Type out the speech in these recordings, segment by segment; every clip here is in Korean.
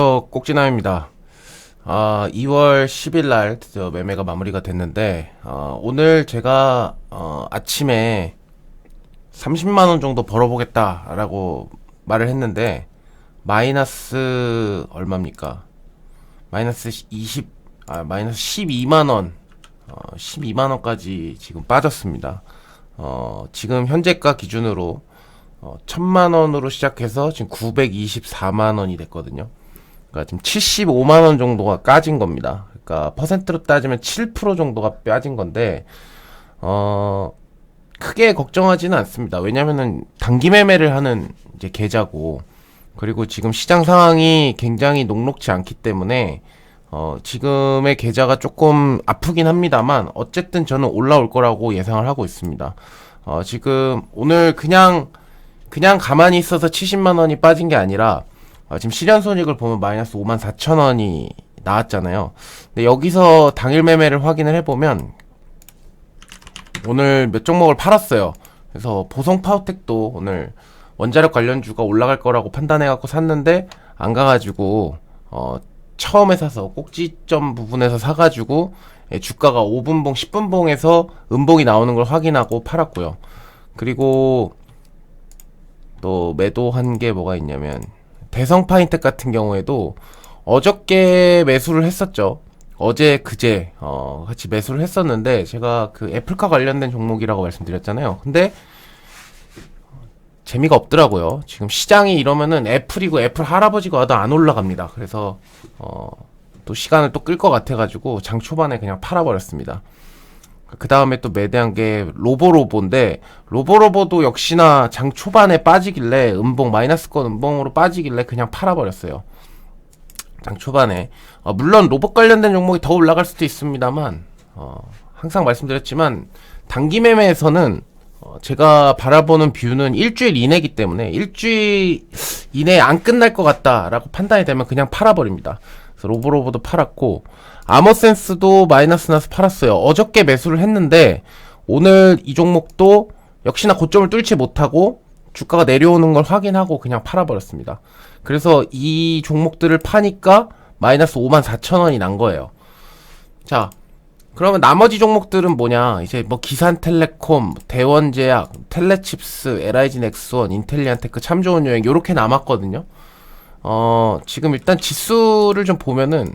어, 꼭지남입니다. 아, 2월 10일 날 드디어 매매가 마무리가 됐는데, 어, 오늘 제가, 어, 아침에 30만 원 정도 벌어보겠다라고 말을 했는데, 마이너스, 얼마입니까? 마이너스 20, 아, 마이너스 12만 원, 어, 12만 원까지 지금 빠졌습니다. 어, 지금 현재가 기준으로, 어, 1000만원으로 시작해서 지금 924만 원이 됐거든요. 그러니까 지금 75만 원 정도가 까진 겁니다. 그러니까 퍼센트로 따지면 7% 정도가 빠진 건데 어 크게 걱정하지는 않습니다. 왜냐면은 단기 매매를 하는 이제 계좌고 그리고 지금 시장 상황이 굉장히 녹록지 않기 때문에 어 지금의 계좌가 조금 아프긴 합니다만 어쨌든 저는 올라올 거라고 예상을 하고 있습니다. 어 지금 오늘 그냥 그냥 가만히 있어서 70만 원이 빠진 게 아니라 어, 지금 실현 손익을 보면 마이너스 5만 4천 원이 나왔잖아요. 근데 여기서 당일 매매를 확인을 해보면 오늘 몇 종목을 팔았어요. 그래서 보성 파워텍도 오늘 원자력 관련주가 올라갈 거라고 판단해갖고 샀는데 안 가가지고 어 처음에 사서 꼭지점 부분에서 사가지고 예, 주가가 5분봉, 10분봉에서 음봉이 나오는 걸 확인하고 팔았고요. 그리고 또 매도한 게 뭐가 있냐면 대성 파인텍 같은 경우에도 어저께 매수를 했었죠. 어제 그제 어 같이 매수를 했었는데 제가 그 애플카 관련된 종목이라고 말씀드렸잖아요. 근데 재미가 없더라고요. 지금 시장이 이러면은 애플이고 애플 할아버지가 와도 안 올라갑니다. 그래서 어 또 시간을 또 끌 것 같아가지고 장 초반에 그냥 팔아버렸습니다. 그 다음에 또 매대한 게 로보로보인데 로보로보도 역시나 장 초반에 빠지길래 음봉 마이너스권 음봉으로 빠지길래 그냥 팔아버렸어요. 장 초반에 어, 물론 로봇 관련된 종목이 더 올라갈 수도 있습니다만 어, 항상 말씀드렸지만 단기 매매에서는 어, 제가 바라보는 뷰는 일주일 이내기 때문에 일주일 이내에 안 끝날 것 같다라고 판단이 되면 그냥 팔아버립니다. 로보로보도 팔았고 아머센스도 마이너스 나서 팔았어요. 어저께 매수를 했는데 오늘 이 종목도 역시나 고점을 뚫지 못하고 주가가 내려오는 걸 확인하고 그냥 팔아버렸습니다. 그래서 이 종목들을 파니까 마이너스 5만 4천 원이 난 거예요. 자, 그러면 나머지 종목들은 뭐냐? 이제 뭐 기산텔레콤, 대원제약, 텔레칩스, LIG 넥스원, 인텔리안테크, 참 좋은 여행 요렇게 남았거든요. 어, 지금 일단 지수를 좀 보면은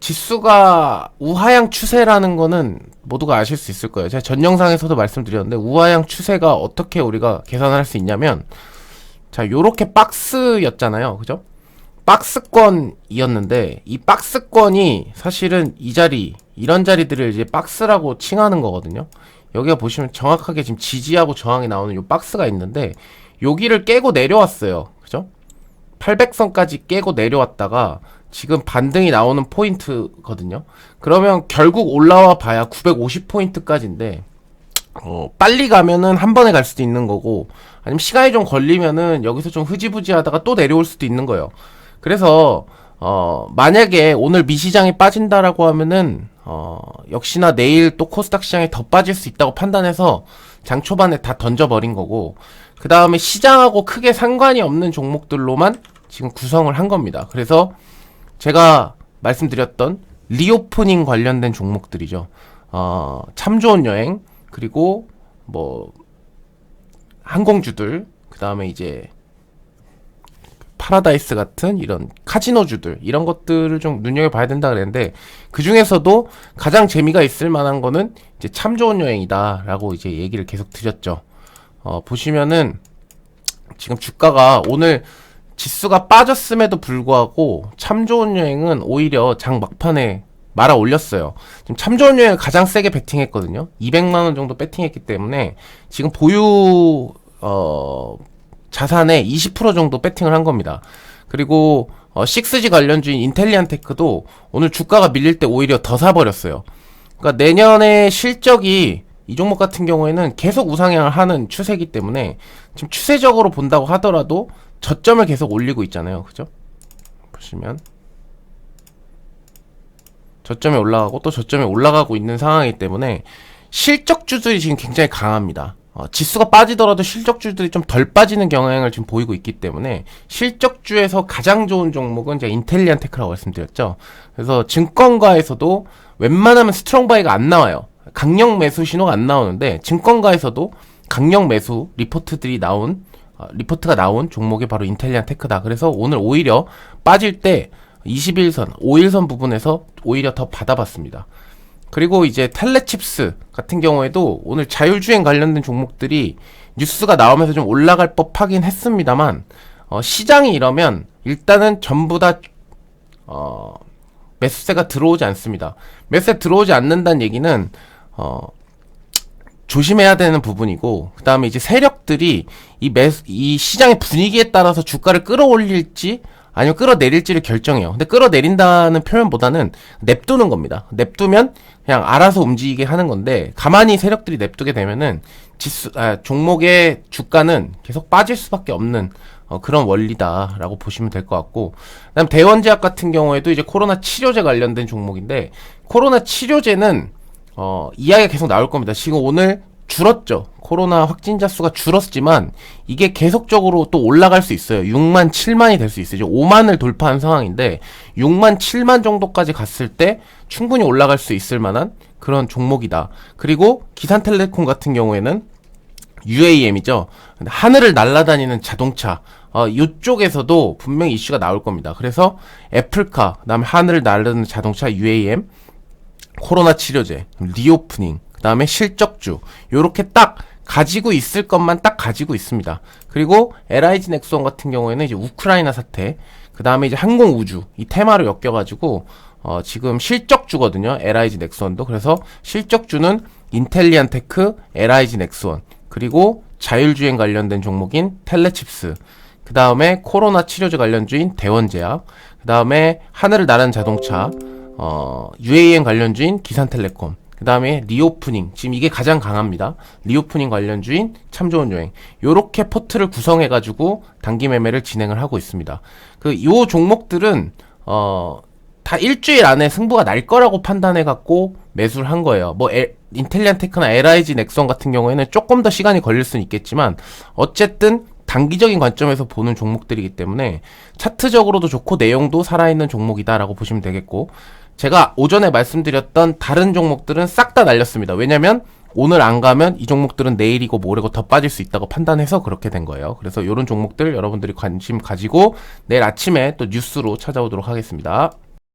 지수가 우하향 추세라는 거는 모두가 아실 수 있을 거예요. 제가 전 영상에서도 말씀드렸는데 우하향 추세가 어떻게 우리가 계산을 할수 있냐면 자, 요렇게 박스였잖아요. 그죠? 박스권이었는데 이 박스권이 사실은 이 자리 이런 자리들을 이제 박스라고 칭하는 거거든요. 여기가 보시면 정확하게 지금 지지하고 저항이 나오는 요 박스가 있는데 여기를 깨고 내려왔어요. 그죠? 800선까지 깨고 내려왔다가 지금 반등이 나오는 포인트거든요. 그러면 결국 올라와 봐야 950포인트까지인데 어, 빨리 가면은 한 번에 갈 수도 있는 거고 아니면 시간이 좀 걸리면은 여기서 좀 흐지부지 하다가 또 내려올 수도 있는 거예요. 그래서 어, 만약에 오늘 미시장이 빠진다라고 하면은 어, 역시나 내일 또 코스닥 시장이 더 빠질 수 있다고 판단해서 장 초반에 다 던져버린 거고 그 다음에 시장하고 크게 상관이 없는 종목들로만 지금 구성을 한 겁니다. 그래서 제가 말씀드렸던 리오프닝 관련된 종목들이죠. 어, 참 좋은 여행, 그리고 뭐, 항공주들, 그 다음에 이제, 파라다이스 같은 이런 카지노주들, 이런 것들을 좀 눈여겨봐야 된다 그랬는데, 그 중에서도 가장 재미가 있을 만한 거는 이제 참 좋은 여행이다. 라고 이제 얘기를 계속 드렸죠. 어, 보시면은, 지금 주가가 오늘 지수가 빠졌음에도 불구하고 참 좋은 여행은 오히려 장 막판에 말아 올렸어요. 지금 참 좋은 여행 가장 세게 베팅했거든요. 200만 원 정도 베팅했기 때문에 지금 보유 어 자산의 20% 정도 베팅을 한 겁니다. 그리고 어 6G 관련주인 인텔리안테크도 오늘 주가가 밀릴 때 오히려 더 사버렸어요. 그러니까 내년에 실적이 이 종목 같은 경우에는 계속 우상향을 하는 추세이기 때문에 지금 추세적으로 본다고 하더라도 저점을 계속 올리고 있잖아요. 그죠? 보시면 저점에 올라가고 또 저점에 올라가고 있는 상황이기 때문에 실적주들이 지금 굉장히 강합니다. 어, 지수가 빠지더라도 실적주들이 좀 덜 빠지는 경향을 지금 보이고 있기 때문에 실적주에서 가장 좋은 종목은 제가 인텔리안 테크라고 말씀드렸죠. 그래서 증권가에서도 웬만하면 스트롱 바이가 안 나와요. 강력 매수 신호가 안 나오는데 증권가에서도 강력 매수 리포트들이 나온 어, 리포트가 나온 종목이 바로 인텔리안 테크다. 그래서 오늘 오히려 빠질 때 21선, 5일선 부분에서 오히려 더 받아봤습니다. 그리고 이제 텔레칩스 같은 경우에도 오늘 자율주행 관련된 종목들이 뉴스가 나오면서 좀 올라갈 법하긴 했습니다만 어, 시장이 이러면 일단은 전부 다 어, 매수세가 들어오지 않습니다. 매수세 들어오지 않는다는 얘기는 어, 조심해야 되는 부분이고 그 다음에 이제 세력들이 이 매수 이 시장의 분위기에 따라서 주가를 끌어올릴지 아니면 끌어내릴지를 결정해요. 근데 끌어내린다는 표현보다는 냅두는 겁니다. 냅두면 그냥 알아서 움직이게 하는 건데 가만히 세력들이 냅두게 되면은 지수 아, 종목의 주가는 계속 빠질 수밖에 없는 어, 그런 원리다라고 보시면 될 것 같고 그다음 대원제약 같은 경우에도 이제 코로나 치료제 관련된 종목인데 코로나 치료제는 어, 이야기가 계속 나올 겁니다. 지금 오늘 줄었죠. 코로나 확진자 수가 줄었지만 이게 계속적으로 또 올라갈 수 있어요. 6만 7만이 될 수 있어요. 이제 5만을 돌파한 상황인데 6만 7만 정도까지 갔을 때 충분히 올라갈 수 있을 만한 그런 종목이다. 그리고 기산텔레콤 같은 경우에는 UAM이죠. 하늘을 날아다니는 자동차. 어, 이쪽에서도 분명히 이슈가 나올 겁니다. 그래서 애플카, 그다음에 하늘을 날아다니는 자동차 UAM, 코로나 치료제, 리오프닝, 그다음에 실적주 요렇게 딱 가지고 있을 것만 딱 가지고 있습니다. 그리고 LIG 넥스원 같은 경우에는 이제 우크라이나 사태, 그다음에 이제 항공 우주 이 테마로 엮여 가지고 어, 지금 실적주거든요. LIG 넥스원도 그래서 실적주는 인텔리안 테크, LIG 넥스원 그리고 자율주행 관련된 종목인 텔레칩스 그 다음에 코로나 치료제 관련주인 대원제약 그 다음에 하늘을 나르는 자동차 어, UAM 관련주인 기산텔레콤 그 다음에 리오프닝. 지금 이게 가장 강합니다. 리오프닝 관련주인 참 좋은 여행. 요렇게 포트를 구성해 가지고 단기 매매를 진행을 하고 있습니다. 그 요 종목들은 어 다 일주일 안에 승부가 날 거라고 판단해 갖고 매수를 한 거예요. 뭐 에, 인텔리안 테크나 LIG 넥선 같은 경우에는 조금 더 시간이 걸릴 수는 있겠지만 어쨌든 단기적인 관점에서 보는 종목들이기 때문에 차트적으로도 좋고 내용도 살아있는 종목이다라고 보시면 되겠고 제가 오전에 말씀드렸던 다른 종목들은 싹 다 날렸습니다. 왜냐면 오늘 안 가면 이 종목들은 내일이고 모레고 더 빠질 수 있다고 판단해서 그렇게 된 거예요. 그래서 이런 종목들 여러분들이 관심 가지고 내일 아침에 또 뉴스로 찾아오도록 하겠습니다.